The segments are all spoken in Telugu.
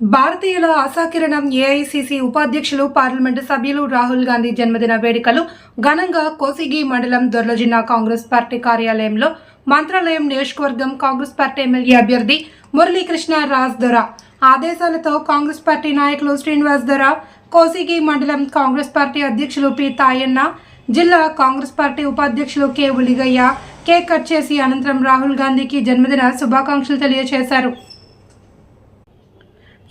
భారతీయుల ఆశాకిరణం ఏఐసిసి ఉపాధ్యక్షులు పార్లమెంటు సభ్యులు రాహుల్ గాంధీ జన్మదిన వేడుకలు ఘనంగా కోసిగి మండలం దొర్లజిల్లా కాంగ్రెస్ పార్టీ కార్యాలయంలో మంత్రాలయం నియోజకవర్గం కాంగ్రెస్ పార్టీ ఎమ్మెల్యే అభ్యర్థి మురళీకృష్ణ రాజ్ దొర ఆదేశాలతో కాంగ్రెస్ పార్టీ నాయకులు శ్రీనివాస్ దొర కోసిగి మండలం కాంగ్రెస్ పార్టీ అధ్యక్షులు పి తాయన్న జిల్లా కాంగ్రెస్ పార్టీ ఉపాధ్యక్షులు కె ఉలిగయ్య కేక్ కట్ చేసి అనంతరం రాహుల్ గాంధీకి జన్మదిన శుభాకాంక్షలు తెలియజేశారు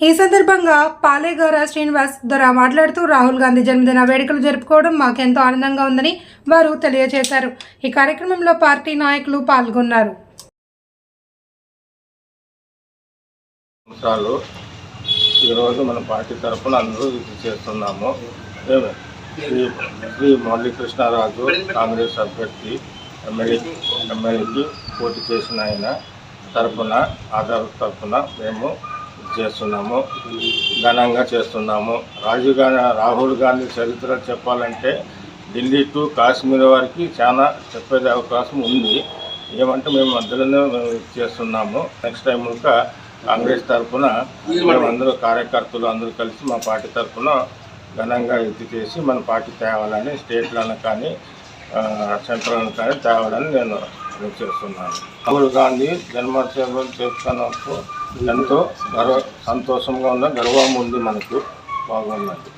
ఈ సందర్భంగా పాలేగార శ్రీనివాస్ దొర మాట్లాడుతూ రాహుల్ గాంధీ జన్మదిన వేడుకలు జరుపుకోవడం మాకెంతో ఆనందంగా ఉందని వారు తెలియజేశారు. ఈ కార్యక్రమంలో పార్టీ నాయకులు పాల్గొన్నారు. ఈరోజు మన పార్టీ తరఫున అందరూ ఇది చేస్తున్నాము. శ్రీ శ్రీ మురళీకృష్ణరాజు కాంగ్రెస్ అభ్యర్థి ఎమ్మెల్యే ఎమ్మెల్యేకి పోటీ చేసిన ఆయన తరఫున ఆధార్ తరఫున మేము చేస్తున్నాము ఘనంగా చేస్తున్నాము. రాజీవ్ గాంధీ రాహుల్ గాంధీ చరిత్ర చెప్పాలంటే ఢిల్లీ టు కాశ్మీర్ వరకు చాలా చెప్పేది అవకాశం ఉంది. ఏమంటే మేము మధ్యలోనే మేము చేస్తున్నాము. నెక్స్ట్ టైం ఇంకా కాంగ్రెస్ తరఫున మేమందరూ కార్యకర్తలు అందరూ కలిసి మా పార్టీ తరఫున ఘనంగా ఎత్తి చేసి మన పార్టీ తేవాలని స్టేట్లను కానీ సెంట్రల్ కానీ తేవాలని నేను చేస్తున్నాను అమలు గాంధీ జన్మోత్సవం చేస్తున్నప్పుడు ఎంతో గర్వ సంతోషంగా ఉన్న గర్వం ఉంది మనకు. బాగున్నది